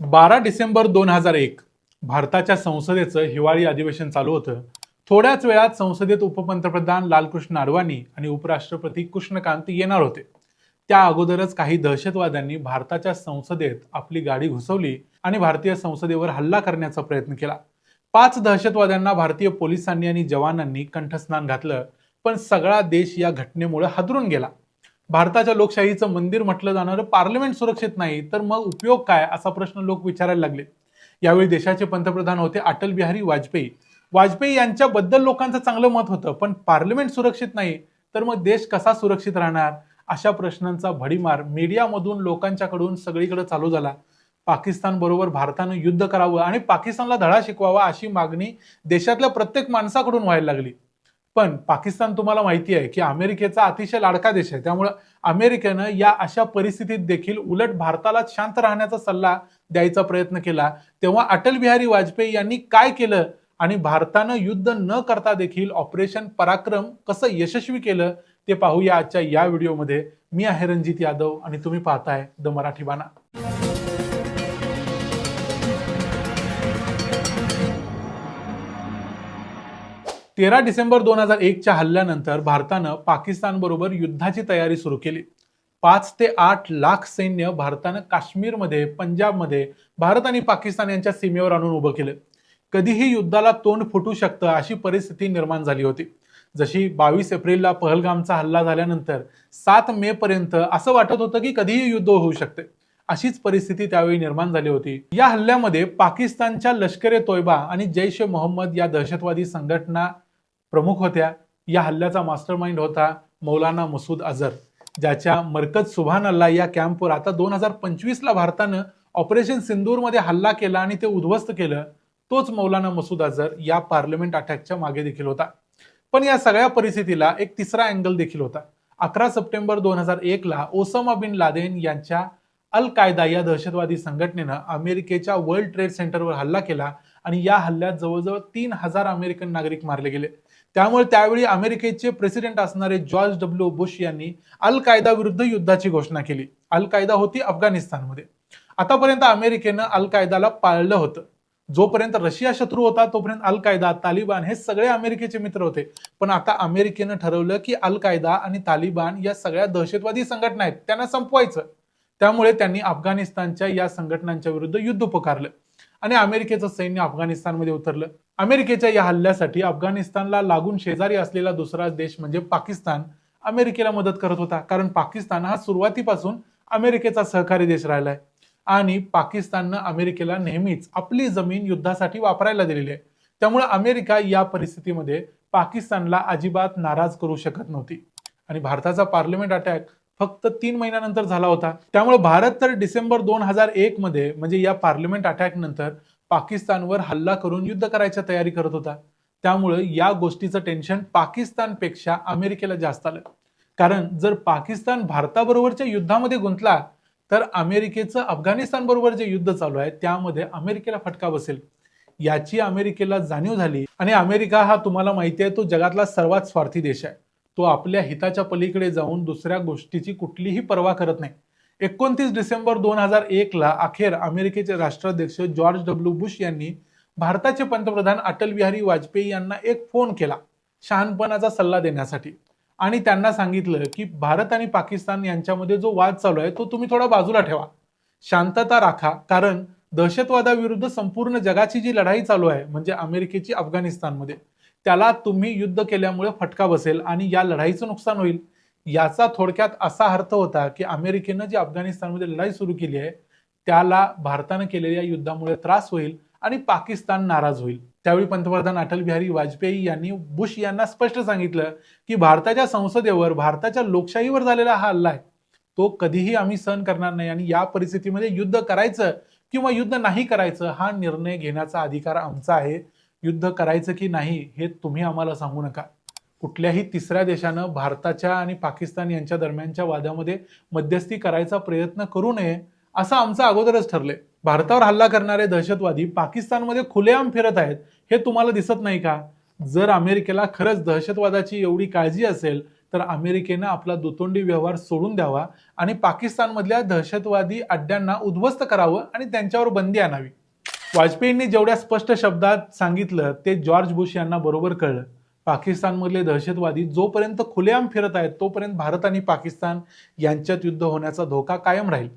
बारा डिसेंबर दोन हजार एक भारताच्या संसदेचं हिवाळी अधिवेशन चालू होतं. थोड्याच वेळात संसदेत उपपंतप्रधान लालकृष्ण अडवाणी आणि उपराष्ट्रपती कृष्णकांत येणार होते. त्या अगोदरच काही दहशतवाद्यांनी भारताच्या संसदेत आपली गाडी घुसवली आणि भारतीय संसदेवर हल्ला करण्याचा प्रयत्न केला. पाच दहशतवाद्यांना भारतीय पोलिसांनी आणि जवानांनी कंठस्नान घातलं पण सगळा देश या घटनेमुळे हादरून गेला. भारताच्या लोकशाहीचं मंदिर म्हटलं जाणारं पार्लमेंट सुरक्षित नाही तर मग उपयोग काय? असा प्रश्न लोक विचारायला लागले. यावेळी देशाचे पंतप्रधान होते अटल बिहारी वाजपेयी. वाजपेयी यांच्याबद्दल लोकांचं चांगलं मत होतं पण पार्लमेंट सुरक्षित नाही तर मग देश कसा सुरक्षित राहणार? अशा प्रश्नांचा भडीमार मीडियामधून लोकांच्याकडून सगळीकडे चालू झाला. पाकिस्तान बरोबर भारतानं युद्ध करावं आणि पाकिस्तानला धडा शिकवावा अशी मागणी देशातल्या प्रत्येक माणसाकडून व्हायला लागली. पण पाकिस्तान तुम्हाला माहिती आहे की अमेरिकेचा अतिशय लाडका देश आहे. त्यामुळं अमेरिकेनं या अशा परिस्थितीत देखील उलट भारताला शांत राहण्याचा सल्ला द्यायचा प्रयत्न केला. तेव्हा अटल बिहारी वाजपेयी यांनी काय केलं? आणि भारतानं युद्ध न करता देखील ऑपरेशन पराक्रम कसं यशस्वी केलं? ते पाहूया आजच्या या व्हिडिओमध्ये. मी आहे रणजित यादव आणि तुम्ही पाहताय द मराठी बाणा. तेरा डिसेंबर दोन हजार एकच्या हल्ल्यानंतर भारतानं पाकिस्तानबरोबर युद्धाची तयारी सुरू केली. पाच ते आठ लाख सैन्य भारतानं काश्मीरमध्ये पंजाबमध्ये भारत आणि पाकिस्तान यांच्या सीमेवर आणून उभं केलं. कधीही युद्धाला तोंड फुटू शकतं अशी परिस्थिती निर्माण झाली होती. जशी बावीस एप्रिलला पहलगामचा हल्ला झाल्यानंतर सात मे पर्यंत असं वाटत होतं की कधीही युद्ध होऊ शकते. अशीच परिस्थिती त्यावेळी निर्माण झाली होती. या हल्ल्यामध्ये पाकिस्तानच्या लष्कर ए तोयबा आणि जैश ए मोहम्मद या दहशतवादी संघटना प्रमुख होत्या. या हल्ल्याचा मास्टर माइंड होता मौलाना मसूद अझर ज्याच्या मरकज सुभान अल्ला या कॅम्पवर आता दोन हजार पंचवीसला भारतानं ऑपरेशन सिंदूरमध्ये हल्ला केला आणि ते उद्ध्वस्त केलं तोच मौलाना मसूद अझर या पार्लमेंट अटॅकच्या मागे देखील होता. पण या सगळ्या परिस्थितीला एक तिसरा अँगल देखील होता. अकरा सप्टेंबर दोन हजार एकला ओसामा बिन लादेन यांच्या अल कायदा या दहशतवादी संघटनेनं अमेरिकेच्या वर्ल्ड ट्रेड सेंटरवर हल्ला केला आणि या हल्ल्यात जवळजवळ तीन हजार अमेरिकन नागरिक मारले गेले. त्यामुळे त्यावेळी अमेरिकेचे प्रेसिडेंट असणारे जॉर्ज डब्ल्यू बुश यांनी अल कायदा विरुद्ध युद्धाची घोषणा केली. अल कायदा होती अफगाणिस्तानमध्ये. आतापर्यंत अमेरिकेनं अल कायदाला पाळलं होतं. जोपर्यंत रशिया शत्रू होता तोपर्यंत अल कायदा तालिबान हे सगळे अमेरिकेचे मित्र होते. पण आता अमेरिकेनं ठरवलं की अल कायदा आणि तालिबान या सगळ्या दहशतवादी संघटना आहेत त्यांना संपवायचं. त्यामुळे त्यांनी अफगाणिस्तानच्या या संघटनांच्या विरुद्ध युद्ध पुकारलं. आणि अमेरिकेचं सैन्य अफगाणिस्तानमध्ये उतरलं. अमेरिकेच्या या हल्ल्यासाठी अफगाणिस्तानला लागून शेजारी असलेला दुसरा देश म्हणजे पाकिस्तान अमेरिकेला मदत करत होता. कारण पाकिस्तान हा सुरुवातीपासून अमेरिकेचा सहकारी देश राहिलाय. आणि पाकिस्ताननं अमेरिकेला नेहमीच आपली जमीन युद्धासाठी वापरायला दिलेली आहे. त्यामुळे अमेरिका या परिस्थितीमध्ये पाकिस्तानला अजिबात नाराज करू शकत नव्हती. आणि भारताचा पार्लमेंट अटॅक फक्त तीन महिन्यानंतर झाला होता. त्यामुळे भारत तर डिसेंबर दोन हजार एक मध्ये म्हणजे या पार्लमेंट अटॅक नंतर पाकिस्तानवर हल्ला करून युद्ध करायची तयारी करत होता. त्यामुळे या गोष्टीचं टेन्शन पाकिस्तानपेक्षा अमेरिकेला जास्त आलं. कारण जर पाकिस्तान भारताबरोबरच्या युद्धामध्ये गुंतला तर अमेरिकेचं अफगाणिस्तान बरोबर जे युद्ध चालू आहे त्यामध्ये अमेरिकेला फटका बसेल. याची अमेरिकेला जाणीव झाली. आणि अमेरिका हा तुम्हाला माहिती आहे तो जगातला सर्वात स्वार्थी देश आहे. तो आपल्या हिताच्या पलीकडे जाऊन दुसऱ्या गोष्टीची कुठलीही पर्वा करत नाही. एकोणतीस डिसेंबर दोन हजार एक ला अखेर अमेरिकेचे राष्ट्राध्यक्ष जॉर्ज डब्ल्यू बुश यांनी भारताचे पंतप्रधान अटल बिहारी वाजपेयी यांना एक फोन केला शहाणपणाचा सल्ला देण्यासाठी. आणि त्यांना सांगितलं की भारत आणि पाकिस्तान यांच्यामध्ये जो वाद चालू आहे तो तुम्ही थोडा बाजूला ठेवा. शांतता राखा कारण दहशतवादाविरुद्ध संपूर्ण जगाची जी लढाई चालू आहे म्हणजे अमेरिकेची अफगाणिस्तानमध्ये त्याला तुम्ही युद्ध केल्यामुळे फटका बसेल आणि या लढाईचं नुकसान होईल. याचा थोडक्यात असा अर्थ होता की अमेरिकेनं जी अफगाणिस्तानमध्ये लढाई सुरू केली आहे त्याला भारतानं केलेल्या युद्धामुळे त्रास होईल आणि पाकिस्तान नाराज होईल. त्यावेळी पंतप्रधान अटल बिहारी वाजपेयी यांनी बुश यांना स्पष्ट सांगितलं की भारताच्या संसदेवर भारताच्या लोकशाहीवर झालेला हा हल्ला आहे. तो कधीही आम्ही सहन करणार नाही आणि या परिस्थितीमध्ये युद्ध करायचं किंवा युद्ध नाही करायचं हा निर्णय घेण्याचा अधिकार आमचा आहे. युद्ध करायचं की नाही हे तुम्ही आम्हाला सांगू नका. कुठल्याही तिसऱ्या देशानं भारताच्या आणि पाकिस्तान यांच्या दरम्यानच्या वादामध्ये मध्यस्थी करायचा प्रयत्न करू नये असं आमचं अगोदरच ठरलंय. भारतावर हल्ला करणारे दहशतवादी पाकिस्तानमध्ये खुलेआम फिरत आहेत हे तुम्हाला दिसत नाही का? जर अमेरिकेला खरंच दहशतवादाची एवढी काळजी असेल तर अमेरिकेनं आपला दुतोंडी व्यवहार सोडून द्यावा आणि पाकिस्तानमधल्या दहशतवादी अड्ड्यांना उद्ध्वस्त करावं आणि त्यांच्यावर बंदी आणावी. वाजपेयींनी जेवढ्या स्पष्ट शब्दात सांगितलं ते जॉर्ज बुश यांना बरोबर कळलं. पाकिस्तानमधले दहशतवादी जोपर्यंत खुलेआम फिरत आहेत तोपर्यंत भारत आणि पाकिस्तान यांच्यात युद्ध होण्याचा धोका कायम राहील.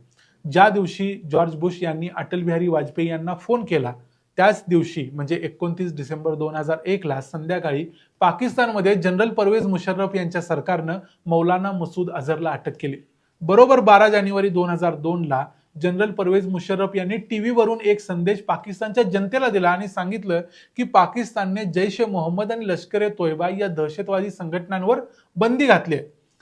ज्या दिवशी जॉर्ज बुश यांनी अटल बिहारी वाजपेयी यांना फोन केला त्याच दिवशी म्हणजे एकोणतीस डिसेंबर दोन हजार एकला संध्याकाळी पाकिस्तानमध्ये जनरल परवेज मुशर्रफ यांच्या सरकारनं मौलाना मसूद अझहरला अटक केली. बरोबर बारा जानेवारी दोन हजार दोनला जनरल परवेज मुशर्रफ यांनी टीव्हीवरून एक संदेश पाकिस्तानच्या जनतेला दिला आणि सांगितलं की पाकिस्तानने जैश ए मोहम्मद आणि लष्कर ए तोयबा या दहशतवादी संघटनांवर बंदी घातली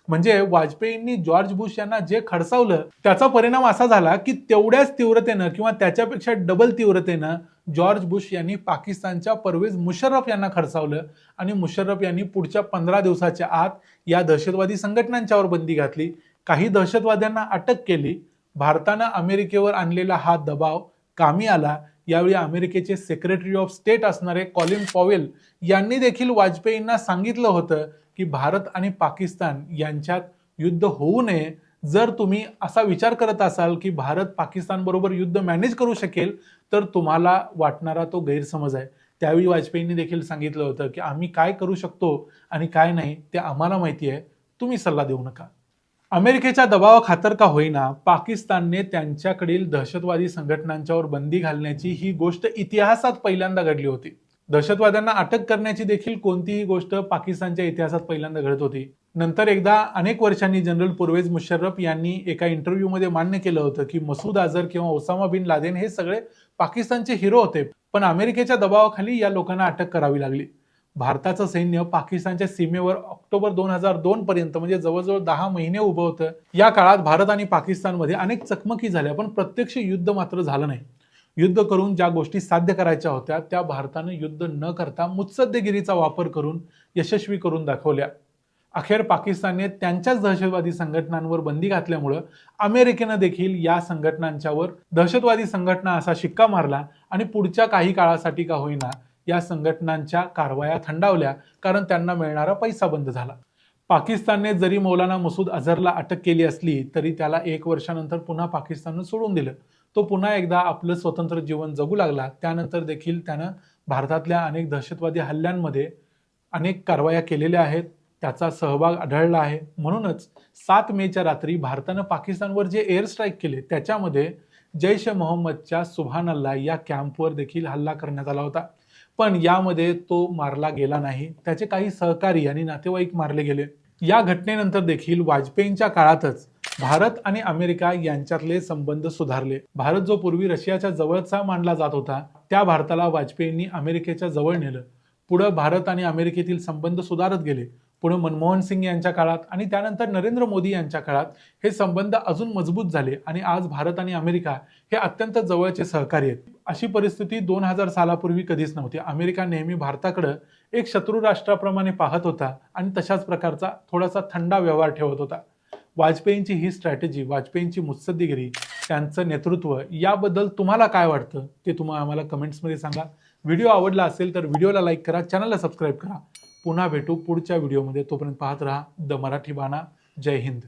म्हणजे वाजपेयींनी जॉर्ज बुश यांना जे खडसावलं त्याचा परिणाम असा झाला की तेवढ्याच तीव्रतेनं किंवा त्याच्यापेक्षा डबल तीव्रतेनं जॉर्ज बुश यांनी पाकिस्तानच्या परवेज मुशर्रफ यांना खडसावलं आणि मुशर्रफ यांनी पुढच्या पंधरा दिवसाच्या आत या दहशतवादी संघटनांच्यावर बंदी घातली. काही दहशतवाद्यांना अटक केली. भारतानं अमेरिकेवर आणलेला हा दबाव कामी आला. यावेळी अमेरिकेचे सेक्रेटरी ऑफ स्टेट असणारे कॉलिन पॉवेल यांनी देखील वाजपेयींना सांगितलं होतं की भारत आणि पाकिस्तान यांच्यात युद्ध होऊ नये. जर तुम्ही असा विचार करत असाल की भारत पाकिस्तानबरोबर युद्ध मॅनेज करू शकेल तर तुम्हाला वाटणारा तो गैरसमज आहे. त्यावेळी वाजपेयींनी देखील सांगितलं होतं की आम्ही काय करू शकतो आणि काय नाही ते आम्हाला माहिती आहे. तुम्ही सल्ला देऊ नका. अमेरिकेच्या दबावाखातर का होईना पाकिस्तानने त्यांच्याकडील दहशतवादी संघटनांच्यावर बंदी घालण्याची ही गोष्ट इतिहासात पहिल्यांदा घडली होती. दहशतवाद्यांना अटक करण्याची देखील कोणतीही गोष्ट पाकिस्तानच्या इतिहासात पहिल्यांदा घडत होती. नंतर एकदा अनेक वर्षांनी जनरल परवेज मुशर्रफ यांनी एका इंटरव्ह्यूमध्ये मान्य केलं होतं की मसूद आझर किंवा ओसामा बिन लादेन हे सगळे पाकिस्तानचे हिरो होते पण अमेरिकेच्या दबावाखाली या लोकांना अटक करावी लागली. भारताचं सैन्य पाकिस्तानच्या सीमेवर ऑक्टोबर दोन हजार दोन पर्यंत म्हणजे जवळजवळ दहा महिने उभं होतं. या काळात भारत आणि पाकिस्तानमध्ये अनेक चकमकी झाल्या पण प्रत्यक्ष युद्ध मात्र झालं नाही. युद्ध करून ज्या गोष्टी साध्य करायच्या होत्या त्या भारतानं युद्ध न करता मुत्सद्देगिरीचा वापर करून यशस्वी करून दाखवल्या. अखेर पाकिस्तानने त्यांच्याच दहशतवादी संघटनांवर बंदी घातल्यामुळं अमेरिकेनं देखील या संघटनांच्यावर दहशतवादी संघटना असा शिक्का मारला आणि पुढच्या काही काळासाठी का होईना या संघटनांच्या कारवाया थंडावल्या कारण त्यांना मिळणारा पैसा बंद झाला. पाकिस्तानने जरी मौलाना मसूद अझहरला अटक केली असली तरी त्याला एक वर्षानंतर पुन्हा पाकिस्ताननं सोडून दिलं. तो पुन्हा एकदा आपलं स्वतंत्र जीवन जगू लागला. त्यानंतर देखील त्यानं भारतातल्या अनेक दहशतवादी हल्ल्यांमध्ये अनेक कारवाया केलेल्या आहेत. त्याचा सहभाग आढळला आहे. म्हणूनच सात मेच्या रात्री भारतानं पाकिस्तानवर जे एअर स्ट्राईक केले त्याच्यामध्ये जैश ए मोहम्मदच्या सुभान अल्ला या कॅम्पवर देखील हल्ला करण्यात आला होता. पण यामध्ये तो मारला गेला नाही. त्याचे काही सहकारी आणि नातेवाईक मारले गेले. या घटनेनंतर देखील वाजपेयींच्या काळातच भारत आणि अमेरिका यांच्यातले संबंध सुधारले. भारत जो पूर्वी रशियाच्या जवळचा मानला जात होता त्या भारताला वाजपेयींनी अमेरिकेच्या जवळ नेलं. पुढं भारत आणि अमेरिकेतील संबंध सुधारत गेले. पुढे मनमोहन सिंग यांच्या काळात आणि त्यानंतर नरेंद्र मोदी यांच्या काळात हे संबंध अजून मजबूत झाले आणि आज भारत आणि अमेरिका हे अत्यंत जवळचे सहकारी आहेत. अशी परिस्थिती दोन हजार सालापूर्वी कधीच नव्हती. अमेरिका नेहमी भारताकडं एक शत्रू राष्ट्राप्रमाणे पाहत होता आणि तशाच प्रकारचा थोडासा थंडा व्यवहार ठेवत होता. वाजपेयींची ही स्ट्रॅटेजी वाजपेयींची मुत्सद्दीगिरी त्यांचं नेतृत्व याबद्दल तुम्हाला काय वाटतं ते तुम्हाला आम्हाला कमेंट्समध्ये सांगा. व्हिडिओ आवडला असेल तर व्हिडिओला लाईक करा चॅनलला सबस्क्राईब करा. पुन्हा भेटू पुढच्या व्हिडिओमध्ये. तोपर्यंत पाहत राहा द मराठी बाणा. जय हिंद.